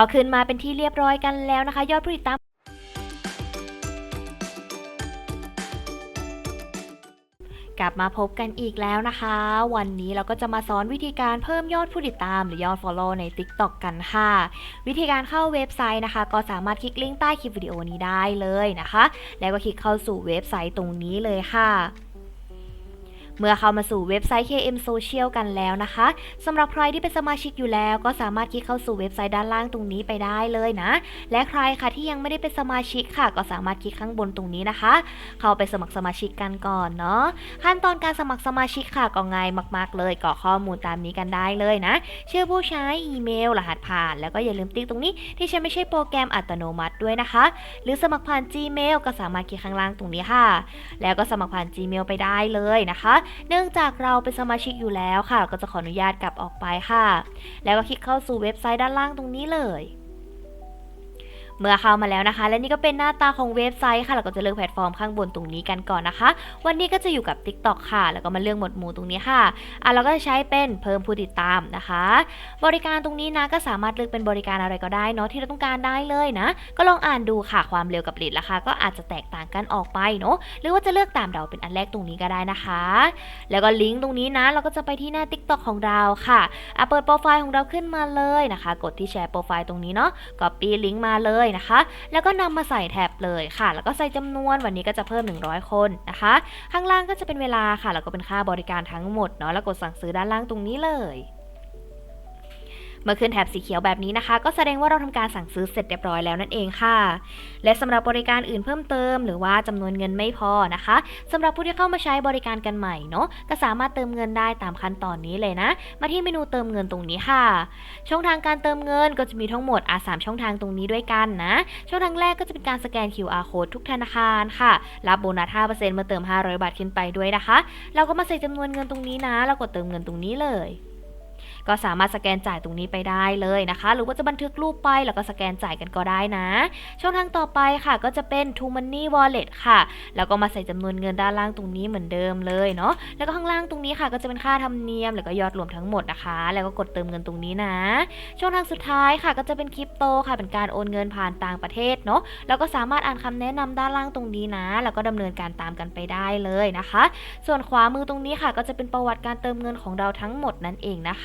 ก็ขึ้นมาเป็นที่เรียบร้อยกันแล้วนะคะ ยอดผู้ติดตามกลับมาพบกันอีกแล้วนะคะ วันนี้เราก็จะมาสอนวิธีการเพิ่มยอดผู้ติดตามหรือยอด follow ใน TikTok กันค่ะ วิธีการเข้าเว็บไซต์นะคะ ก็สามารถคลิกลิงก์ใต้คลิปวิดีโอนี้ได้เลยนะคะ แล้วก็คลิกเข้าสู่เว็บไซต์ตรงนี้เลยค่ะ เมื่อเข้ามาสู่เว็บไซต์ KM Social กันแล้วนะคะสำหรับใครที่เป็นสมาชิกอยู่แล้ว ก็สามารถคลิกเข้าสู่เว็บไซต์ด้านล่างตรงนี้ไปได้เลยนะ และใครค่ะที่ยังไม่ได้เป็นสมาชิกค่ะ ก็สามารถคลิกข้างบนตรงนี้นะคะ เข้าไปสมัครสมาชิกกันก่อนเนาะขั้นตอนการสมัครสมาชิกค่ะก็ง่ายมาก ๆ เลยกรอกข้อมูลตามนี้กันได้เลยนะ ชื่อผู้ใช้อีเมล รหัสผ่าน แล้วก็อย่าลืมติ๊กตรงนี้ ที่ใช้ไม่ใช่โปรแกรมอัตโนมัติด้วยนะคะ หรือสมัครผ่าน Gmail ก็สามารถคลิกข้างล่างตรงนี้ค่ะ แล้วก็สมัครผ่าน Gmail ไปได้เลยนะคะเนื่องจากเราเป็นสมาชิกอยู่แล้วค่ะ ก็จะขออนุญาตกลับออกไปค่ะ แล้วก็คลิกเข้าสู่เว็บไซต์ด้านล่างตรงนี้เลย เมื่อเข้ามาแล้วนะคะ และนี่ก็เป็นหน้าตาของเว็บไซต์ค่ะ เราก็จะเลือกแพลตฟอร์มข้างบนตรงนี้กันก่อนนะคะ วันนี้ก็จะอยู่กับ TikTok ค่ะ แล้วก็มาเลือกหมวดหมู่ตรงนี้ค่ะอะ เราก็จะใช้เป็นเพิ่มผู้ติดตามนะคะ บริการตรงนี้นะก็สามารถเลือกเป็นบริการอะไรก็ได้เนาะที่เราต้องการได้เลยนะ ก็ลองอ่านดูค่ะความเร็วกับเลทราคาก็อาจจะแตกต่างกันออกไปเนาะหรือว่าจะเลือกตามเราเป็นอันแรกตรงนี้ก็ได้นะคะ แล้วก็ลิงก์ตรงนี้นะ เราก็จะไปที่หน้า TikTok ของเราค่ะอะเปิดโปรไฟล์ของเราขึ้นมาเลยนะคะ กดที่แชร์โปรไฟล์ตรงนี้เนาะ copy ลิงก์มาเลยนะคะ แล้วก็นำมาใส่แท็บเลยค่ะ แล้วก็ใส่จำนวนวันนี้ก็จะเพิ่ม 100 คนนะคะ ข้างล่างก็จะเป็นเวลาค่ะ แล้วก็เป็นค่าบริการทั้งหมดเนาะแล้วกดสั่งซื้อด้านล่างตรงนี้เลย เมื่อขึ้นแถบสีเขียวแบบนี้นะคะ ก็แสดงว่าเราทำการสั่งซื้อเสร็จเรียบร้อยแล้วนั่นเองค่ะ และสำหรับบริการอื่นเพิ่มเติม หรือว่าจำนวนเงินไม่พอนะคะสำหรับผู้ที่เข้ามาใช้บริการกันใหม่เนาะก็สามารถเติมเงินได้ตามขั้นตอนนี้เลยนะ มาที่เมนูเติมเงินตรงนี้ค่ะ ช่องทางการเติมเงินก็จะมีทั้งหมดอาสามช่องทางตรงนี้ด้วยกันนะ ช่องทางแรกก็จะเป็นการสแกน QR code ทุกธนาคารค่ะ รับโบนัส 5%เมื่อเติม 500 บาทขึ้นไปด้วยนะคะ เราก็มาใส่จำนวนเงินตรงนี้นะ แล้วกดเติมเงินตรงนี้เลย ก็สามารถสแกนจ่ายตรงนี้ไปได้เลยนะคะ หรือว่าจะบันทึกรูปไปแล้วก็สแกนจ่ายกันก็ได้นะ ช่องทางต่อไปค่ะก็จะเป็น True Money Wallet ค่ะ แล้วก็มาใส่จำนวนเงินด้านล่างตรงนี้เหมือนเดิมเลยเนาะแล้วก็ข้างล่างตรงนี้ค่ะก็จะเป็นค่าธรรมเนียมแล้วก็ยอดรวมทั้งหมดนะคะ แล้วก็กดเติมเงินตรงนี้นะ ช่องทางสุดท้ายค่ะก็จะเป็นคริปโตค่ะเป็นการโอนเงินผ่านต่างประเทศเนาะแล้วก็สามารถอ่านคำแนะนำด้านล่างตรงนี้นะ แล้วก็ดำเนินการตามกันไปได้เลยนะคะ ส่วนขวามือตรงนี้ค่ะก็จะเป็นประวัติการเติมเงินของเราทั้งหมดนั่นเองนะค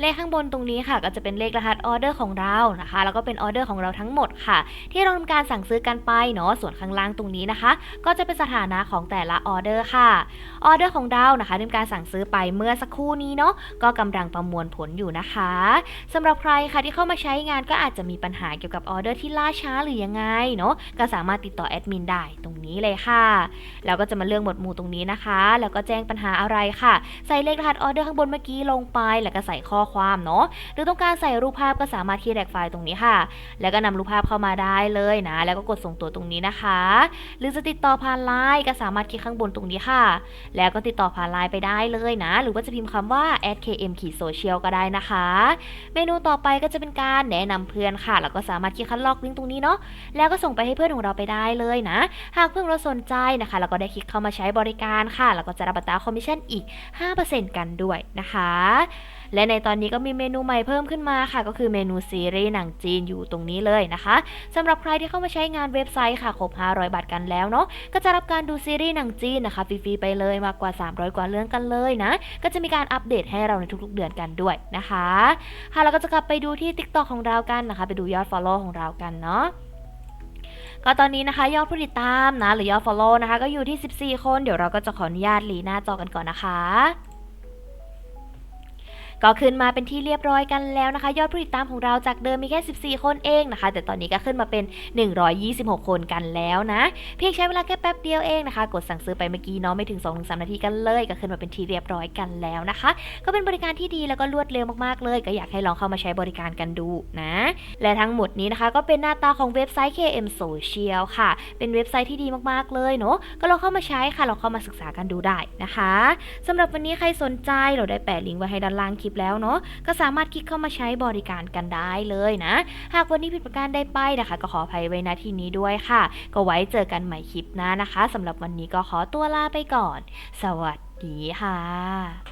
เลขข้างบนตรงนี้ค่ะ ก็จะเป็นเลขรหัสออเดอร์ของเรานะคะ แล้วก็เป็นออเดอร์ของเราทั้งหมดค่ะ ที่เราทำการสั่งซื้อกันไปเนาะส่วนข้างล่างตรงนี้นะคะ ก็จะเป็นสถานะของแต่ละออเดอร์ค่ะออเดอร์ของเรานะคะทำการสั่งซื้อไปเมื่อสักครู่นี้เนาะก็กำลังประมวลผลอยู่นะคะสำหรับใครค่ะที่เข้ามาใช้งานก็อาจจะมีปัญหาเกี่ยวกับออเดอร์ที่ล่าช้าหรือยังไงเนาะก็สามารถติดต่อแอดมินได้ตรงนี้เลยค่ะแล้วก็จะมาเลือกหมวดหมู่ตรงนี้นะคะ แล้วก็แจ้งปัญหาอะไรค่ะ ใส่เลขรหัสออเดอร์ข้างบนเมื่อกี้ลงไป แล้วก็ใส่ข้อความเนาะหรือต้องการใส่รูปภาพก็สามารถคีย์แรกไฟล์ตรงนี้ค่ะ แล้วก็นำรูปภาพเข้ามาได้เลยนะ แล้วก็กดส่งตัวตรงนี้นะคะ หรือจะติดต่อผ่านไลน์ก็สามารถคลิกข้างบนตรงนี้ค่ะ แล้วก็ติดต่อผ่านไลน์ไปได้เลยนะ หรือว่าจะพิมพ์คำว่า @km ขีดโซเชียลก็ได้นะคะ เมนูต่อไปก็จะเป็นการแนะนำเพื่อนค่ะ แล้วก็สามารถคลิกคัดลอกลิงก์ตรงนี้เนาะ แล้วก็ส่งไปให้เพื่อนของเราไปได้เลยนะ หากเพื่อนเราสนใจนะคะ แล้วก็ได้คลิกเข้ามาใช้บริการค่ะ แล้วก็จะรับอัตราคอมมิชชั่นอีก 5%กันด้วยนะคะ และในตอนนี้ก็มีเมนูใหม่เพิ่มขึ้นมาค่ะ ก็คือเมนูซีรีส์หนังจีนอยู่ตรงนี้เลยนะคะสำหรับใครที่เข้ามาใช้งานเว็บไซต์ค่ะครบ500 บาทกันแล้วเนาะก็จะรับการดูซีรีส์หนังจีนนะคะฟรีๆไปเลยมากกว่า 300 กว่าเรื่องกันเลยนะ ก็จะมีการอัปเดตให้เราในทุกๆเดือนกันด้วยนะคะค่ะเราก็จะกลับไปดูที่ TikTok ของเรากันนะคะ ไปดูยอด Follow ของเรากันเนาะก็ตอนนี้นะคะยอดผู้ติดตามนะหรือยอด follow นะคะ ก็อยู่ที่ 14 คน เดี๋ยวเราก็จะขออนุญาตรีหน้าจอกันก่อนนะคะ ก็ขึ้นมาเป็นที่เรียบร้อยกันแล้วนะคะ ยอดผู้ติดตามของเราจากเดิมมีแค่ 14 คนเองนะคะ แต่ตอนนี้ก็ขึ้นมาเป็น 126 คนกันแล้วนะเพียงใช้เวลาแค่แป๊บเดียวเองนะคะ กดสั่งซื้อไปเมื่อกี้เนาะไม่ถึง2-3นาทีกันเลย ก็ขึ้นมาเป็นที่เรียบร้อยกันแล้วนะคะ ก็เป็นบริการที่ดีแล้วก็รวดเร็วมากๆเลย ก็อยากให้ลองเข้ามาใช้บริการกันดูนะ และทั้งหมดนี้นะคะ ก็เป็นหน้าตาของเว็บไซต์ KM Social ค่ะ เป็นเว็บไซต์ที่ดีมากๆเลยเนาะก็ลองเข้ามาใช้ค่ะลองเข้ามาศึกษากันดูได้นะคะสำหรับวันนี้ใครสนใจเราได้แปะลิงก์ไว้ให้ด้านล่างคลิปแล้วเนาะก็สามารถคลิกเข้ามาใช้บริการกันได้เลยนะ หากวันนี้ผิดประการได้ไปนะคะ ก็ขออภัยไว้ณที่นี้ด้วยค่ะ ก็ไว้เจอกันใหม่คลิปหน้านะคะสำหรับวันนี้ก็ขอตัวลาไปก่อน สวัสดีค่ะ